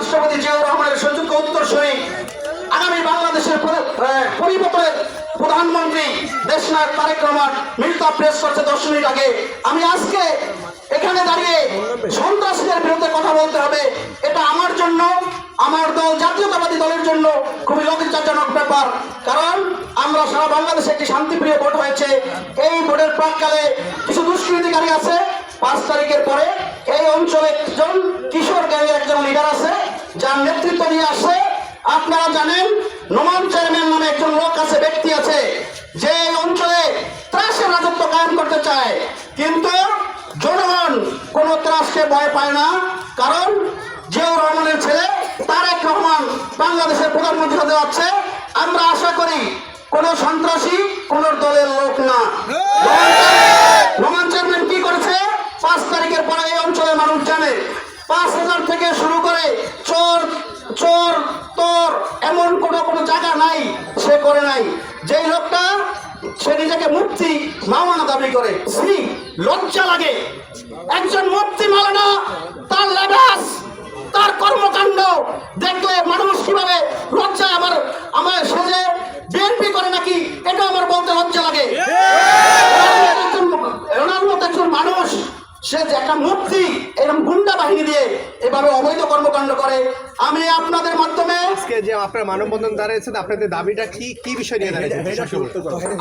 রাষ্ট্রপতি জিয়াউর রহমানের সুযোগ্য উত্তরসূরি আগামী বাংলাদেশের পরিবর্তনের প্রধানমন্ত্রী দেশনায়ক তারেক রহমান মিলিত প্রেস করছে দশ মিনিট আগে। আমি আজকে এখানে দাঁড়িয়ে সন্ত্রাসীদের বিরুদ্ধে কথা বলতে হবে। এটা আমার জন্য, আমার দল, জাতীয়তাবাদী দলের জন্য খুবই লজ্জাজনক ব্যাপার। কারণ আমরা সারা বাংলাদেশে একটি শান্তিপ্রিয় ভোট হয়েছে। এই ভোটের প্রাককালে কিছু দুষ্কৃতিকারী আছে। পাঁচ তারিখের পরে এই অঞ্চলে একজন কিশোর গ্যাংয়ের একজন লিডার আছে। যার নেতৃত্ব নিয়ে আসছে আপনারা জানেন নোমান চেয়ারম্যান নামে একজন লোক আছে ব্যক্তি আছে যে এই অঞ্চলে ত্রাসের রাজত্ব কায়েম করতে চায়। কিন্তু জনগণ কোন ত্রাসকে ভয় পায় না কারণ জিয়াউর রহমানের ছেলে তারেক রহমান বাংলাদেশের প্রধানমন্ত্রী হতে যাচ্ছে। আমরা আশা করি কোন সন্ত্রাসী কোন দলের লোক না। রোমান চেয়ারম্যান কি করেছে? পাঁচ তারিখের পরে এই অঞ্চলের মানুষ জানে। পাঁচ হাজার থেকে শুরু করে চোর চোর, তোর এমন কোন কোনো জায়গা নাই, সে করে নাই। যেই লোকটা, সে নিজেকে মুক্তি মাওয়ানা দাবি করে। শ্রী লজ্জা লাগে। একজন মুক্তি মালানা তার লেবাস তার কর্মকাণ্ড দেখলে মানুষ কীভাবে লজ্জা আমার আমার সেজে বিএনপি করে নাকি এটা আমার বলতে লজ্জা লাগে ওনার মতো একজন মানুষ সে যে একটা মুক্তি এরকম গুন্ডা বাহিনী দিয়ে এভাবে অবৈধ কর্মকাণ্ড করে আমি আপনাদের মাধ্যমে আজকে যে আপনার মানববন্ধন দাঁড়িয়েছেন আপনাদের দাবিটা কি কি বিষয় নিয়ে দাঁড়িয়েছে?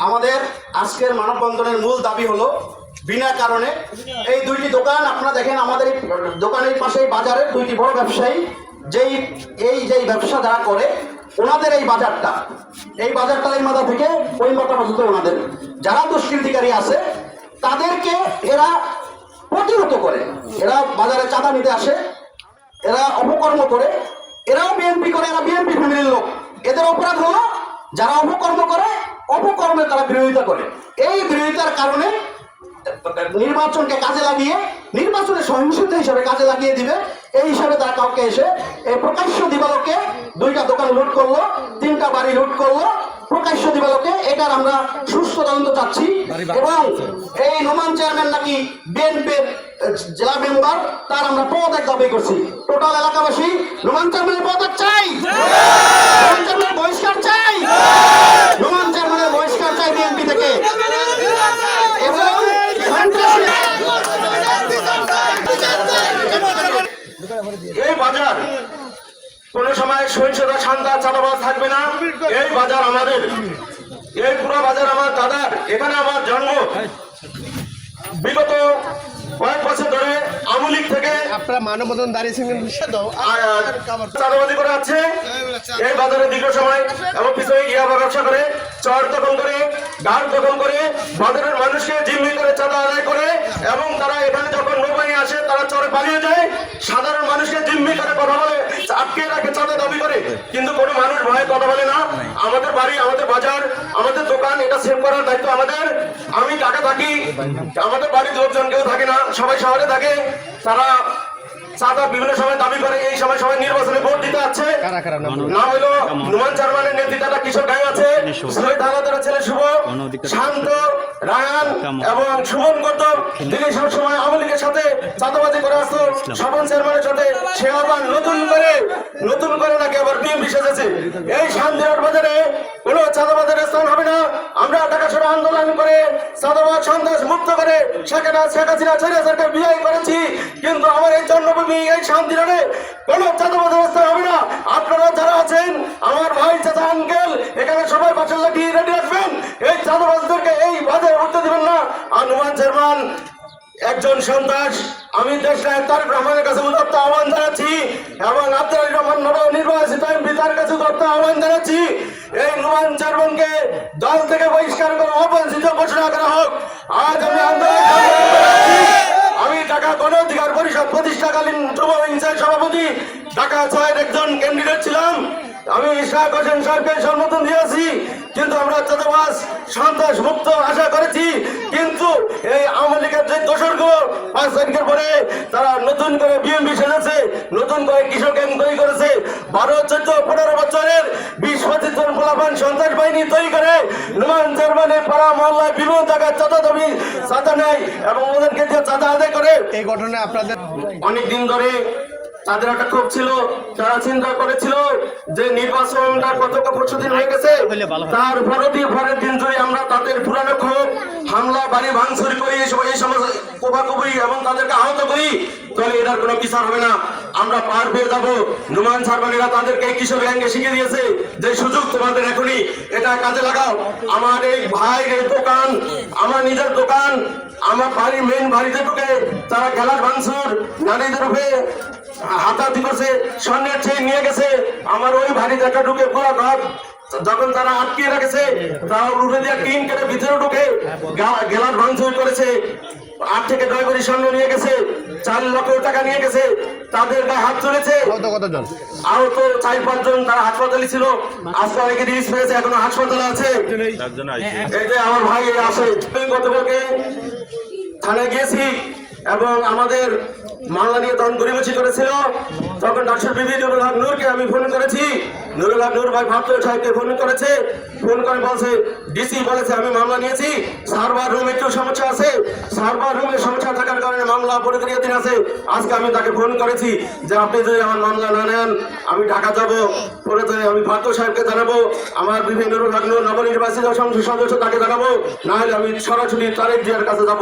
আমাদের আজকের মানববন্ধনের মূল দাবি হলো বিনা কারণে এই দুইটি দোকান আপনারা দেখেন আমাদের এই দোকানের পাশে বাজারের দুইটি বড় ব্যবসায়ী যেই এই যেই ব্যবসা যারা করে ওনাদের এই বাজারটা এই বাজারটা এই মাথা থেকে ওই মাথা পর্যন্ত ওনাদের। যারা দুষ্কৃতিকারী আছে তাদেরকে এরা প্রতিহত করে। এরা বাজারে চাঁদা নিতে আসে, এরা অপকর্ম করে, এরাও বিএনপি করে, এরা বিএনপি ফ্যামিলির লোক। এদের অপরাধ হলো, যারা অপকর্ম করে অপকর্মের তারা বিরোধিতা করে। এই বিরোধিতার কারণে নির্বাচনকে কাজে লাগিয়ে নির্বাচনের সহিংসতা হিসাবে কাজে লাগিয়ে দিবে। এই হিসাবে তারা কাউকে এসে, এই প্রকাশ্য দিবালোকে দুইটা দোকান লুট করল, তিনটা বাড়ি লুট করল প্রকাশ্য দিবালোকে এটার আমরা সুস্থ তদন্ত চাচ্ছি। এবং এই নোমান চেয়ারম্যান নাকি বিএনপির জেলা মেম্বার তার আমরা পদত্যাগ দাবি করছি। টোটাল এলাকাবাসী নোমান চেয়ারম্যানের পদত্যাগ চাই। নোমান চেয়ারম্যানের বহিষ্কার চাই। নোমান চেয়ারম্যানের বহিষ্কার চাই বিএনপি থেকে। এবং এই বাজার কোন সময় সহিংসতা শান্তা চাঁদাবাজ থাকবে না। এই বাজার আমাদের। এই পুরো বাজার আমার দাদার। এখানে আমার জন্ম। বিগত কয়েক বছর ধরে আমুলিক থেকে আপনারা মানববন্ধন দাঁড়িয়েছেন চাঁদাবাজি করে আছে এই বাজারে দীর্ঘ সময় এবং পিছনে ইয়াবা ব্যবসা করে চর দখল করে গান দখল করে বাজারের মানুষকে জিম্মি করে চাঁদা আদায় করে এবং তারা এখানে যখন নৌবাহিনী আসে, তারা চরে পালিয়ে যায়। সাধারণ মানুষকে জিম্মি করে কথা বলে, আটকে রাখে চাঁদা দাবি করে। কিন্তু কোনো মানুষ ভয়ে কথা বলে না। আমাদের বাড়ি, আমাদের বাজার, আমাদের দোকান, এটা সেভ করার দায়িত্ব আমাদের। আমি ঢাকা থাকি? আমাদের বাড়ির লোকজন কেউ থাকে না। সবাই শহরে থাকে। তারা চাঁদা বিভিন্ন সময় দাবি করে এই সময় সবাই নির্বাচনে ভোট দিতে আছে। নাম হলো নুমান চারমানের নেতৃত্বে কিশোর গায়ে আছে শহীদ আলাদার ছেলে শুভ শান্ত রায়ান এবং সুমন গৌতম। তিনি সবসময় আওয়ামী লীগের সাথে চাঁদাবাজি করে আসতো। স্বপন চেয়ারম্যানের সাথে সে আবার নতুন করে নতুন করে নাকি আবার বিএমপি সেজেছে। এই শান্তিহাট বাজারে কোনো চাঁদাবাজের স্থান হবে না। আমরা ঢাকা সরে আন্দোলন করে চাঁদাবাজ সন্ত্রাস মুক্ত করে সেখানে শেখ হাসিনা ছেড়ে ছেড়ে বিয়ে করেছি। কিন্তু আমার এই জন্মভূমি, এই শান্তিহাটে কোনো চাঁদাবাজের স্থান হবে না। আপনারা যারা আছেন, আমার ভাই চাচা, আঙ্কেল, এখানে সবাই বাসার লাঠি রেডি রাখবেন এই চাঁদাবাজদেরকে এই বাজারে উঠতে দিবেন না। আনুমান চেয়ারম্যান একজন সন্ত্রাস, আমি দেশ তারেক কাছে আহ্বান জানাচ্ছি এবং আব্দুল রহমান নব নির্বাচিত এমপি তার কাছে উদাত্ত আহ্বান জানাচ্ছি। এই নুমান চেয়ারম্যানকে দল থেকে বহিষ্কার করে অপরিচিত ঘোষণা করা হোক। আজ আমি। আমি ঢাকা গণ অধিকার পরিষদ প্রতিষ্ঠাকালীন যুব হিংসার সভাপতি। ঢাকা ছয়ের একজন ক্যান্ডিডেট ছিলাম। আমি ইশাক হোসেন সাহেবকে সমর্থন দিয়েছি কিন্তু আমরা চাঁদাবাস সন্ত্রাস মুক্ত আশা করেছি কিন্তু এই আওয়ামী লীগের যে দোসরগুলো পাঁচ তারিখের পরে তারা নতুন করে বিএমপি সেজেছে নতুন করে কৃষক গ্যাং তৈরি করেছে। বারো চোদ্দ পনেরো বছরের বিশ পঁচিশ জন ফলাফান সন্ত্রাস বাহিনী তৈরি করে নুমান জার্মানি পাড়া মহল্লায় বিভিন্ন জায়গায় চাঁদা দাবি চাঁদা নেয় এবং ওদেরকে যে চাঁদা আদায় করে। এই ঘটনায় আপনাদের অনেক দিন ধরে তাদের একটা ক্ষোভ ছিল তারা চিন্তা করেছিল যে নির্বাচনটা কত পরশু দিন হয়ে গেছে, তার পরবর্তী পরের দিন যদি আমরা তাদের পুরানো ক্ষোভ, হামলা, বাড়ি ভাঙচুর করি, এই সমস্ত কোপাকুপি এবং তাদেরকে আহত করি, তাহলে এটার কোনো বিচার হবে না। আমরা পার পেয়ে যাব। নুমান সারবানিরা তাদেরকে কিশোর গ্যাংকে শিখিয়ে দিয়েছে যে সুযোগ তোমাদের এখনই, এটা কাজে লাগাও। আমার এই ভাই এই দোকান, আমার নিজের দোকান, আমার বাড়ির মেন বাড়িতে ঢুকে তারা গেলার ভাঙচুর, নারীদের উপরে হাতাহাতি করছে স্বর্ণের চেয়ে নিয়ে গেছে। আমার ওই বাড়িতে একটা ঢুকে পুরো ঘর যখন তারা আটকে রেখেছে তারা উঠে দিয়ে টিন কেটে ভিতরে ঢুকে গেলার ভাঙচুর করেছে। আট থেকে নয় কোটি স্বর্ণ নিয়ে গেছে চার লক্ষ টাকা নিয়ে গেছে তাদের গায়ে হাত চলেছে আরও তো চার পাঁচজন তারা হাসপাতালে ছিল। আজকে অনেকে রিলিজ পেয়েছে এখনও হাসপাতালে আছে। এই যে আমার ভাই আসে। গতকালকে থানায় গিয়েছি এবং আমাদের মামলা নিয়ে তখন গরিবেছি করেছিল। তখন ডাক্তার বিবি নুরুল হক নূরকে আমি ফোন করেছি। নুরুল হক নূর ভাই ভাবতে সাহেবকে ফোন করেছে। ফোন করে বলছে ডিসি বলেছে আমি মামলা নিয়েছি। সার্ভার রুম একটু সমস্যা আছে। সার্ভার রুমে সমস্যা থাকার কারণে মামলা পরিক্রিয়াধীন আছে। আজকে আমি তাকে ফোন করেছি যে আপনি যদি আমার মামলা না নেন আমি ঢাকা যাব। পরে তো আমি ভারত সাহেবকে জানাব। আমার বিভিন্ন নগর নবনির্বাচিত সংসদ সদস্য তাকে জানাব। না হলে আমি সরাসরি তারেক জিয়ার কাছে যাব।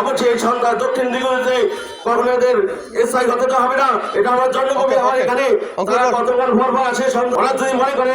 অবশ্যই এই সন্ধ্যা দক্ষিণ দিগন্তে কর্মীদের এসআই হতে হবে না। এটা আমার জন্মভূমি আমার এখানে। তারা কতবার ভরভর আসে ওরা যদি মনে করে